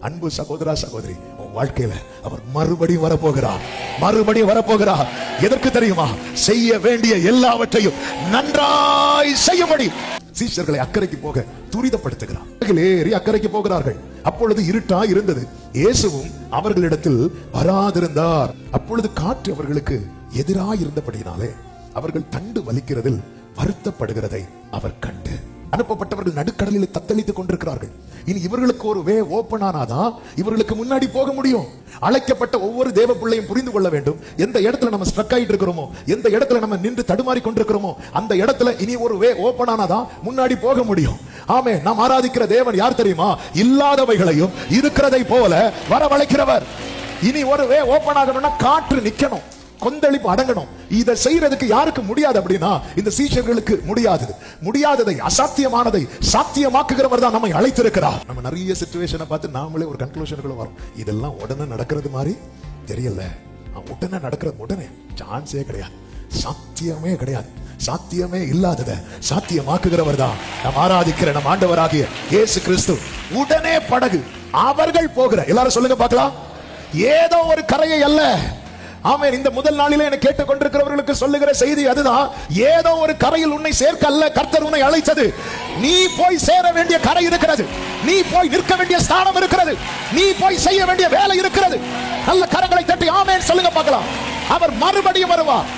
அன்பு சகோதரா சகோதரி உன் வாழ்க்கையில அவர் மறுபடியும் வரப்போகிறார். மறுபடியும் வரப்போகிறார். எதற்கு தெரியுமா? செய்ய வேண்டிய எல்லாவற்றையும் நன்றாய் செய்யும்படி. சீஷர்களை அக்கறைக்கு போக துரிதப்படுத்துகிறார். ஏறி அக்கறைக்கு போகிறார்கள். அப்பொழுது இருட்டா இருந்தது. இயேசுவும் அவர்களிடத்தில் வராதிருந்தார். அப்பொழுது காற்று அவர்களுக்கு எதிராக இருந்தபடியினாலே அவர்கள் தண்டு வலிக்கிறதில் வருத்தப்படுகிறதை அவர் கண்டு. அனுப்பப்பட்டவர்கள் நடுக்கடலில் தத்தளித்துக் கொண்டிருக்கிறார்கள். இனி இவர்களுக்கு ஒரு வே ஓபன் ஆனாதான் இவர்களுக்கு முன்னாடி போக முடியும். அழைக்கப்பட்ட ஒவ்வொரு தேவ பிள்ளையும் புரிந்து கொள்ள வேண்டும். எந்த இடத்துல நம்ம ஸ்ட்ரக் ஆயிட்டு இருக்கிறோமோ எந்த இடத்துல நம்ம நின்று தடுமாறி கொண்டிருக்கிறோமோ அந்த இடத்துல இனி ஒரு வே ஓபன் ஆனாதான் முன்னாடி போக முடியும். ஆமே நாம் ஆராதிக்கிற தேவன் யார் தெரியுமா? இல்லாதவைகளையும் இருக்கிறதை போல வரவழைக்கிறவர். இனி ஒரு வே ஓபன் ஆகணும்னா காற்று நிக்கணும். கொந்தளிப்பு அடங்கணும். இதை செய்யறதுக்கு யாருக்கு முடியாது அப்படின்னா இந்த சீஷர்களுக்கு முடியாதது. முடியாததை அசாத்தியமானதை சாத்தியமாக்குகிறவர் தான் நம்மை அழைத்திருக்கிறார். நம்ம நிறைய சுச்சுவேஷனை பார்த்து நாமளே ஒரு கன்க்ளூஷனுக்குள்ள வரோம். இதெல்லாம் உடனே நடக்கிறது மாதிரி தெரியல. உடனே நடக்கிறது உடனே. சான்ஸே கிடையாது. சாத்தியமே கிடையாது. சாத்தியமே இல்லாதத சாத்தியமாக்குகிறவர் தான் நம் ஆராதிக்கிற நம் ஆண்டவராகிய இயேசு கிறிஸ்து. உடனே படகு. அவர்கள் போகிற. எல்லாரும் சொல்லுங்க பார்க்கலாம். ஏதோ ஒரு கரையை அல்ல. ஆமே இந்த முதல் நாளிலே என்னை கேட்டுக்கொண்டிருக்கிறவர்களுக்கு சொல்லுகிற செய்தி அதுதான். ஏதோ ஒரு கரையில் உன்னை சேர்க்க அல்ல கர்த்தர் உன்னை அழைத்தது. நீ போய் சேர வேண்டிய கரை இருக்கிறது. நீ போய் நிற்க வேண்டிய ஸ்தானம் இருக்கிறது. நீ போய் செய்ய வேண்டிய வேலை இருக்கிறது. நல்ல கரங்களை தட்டி ஆமென் சொல்லுங்க பார்க்கலாம். அவர் மறுபடியும் வருவார்.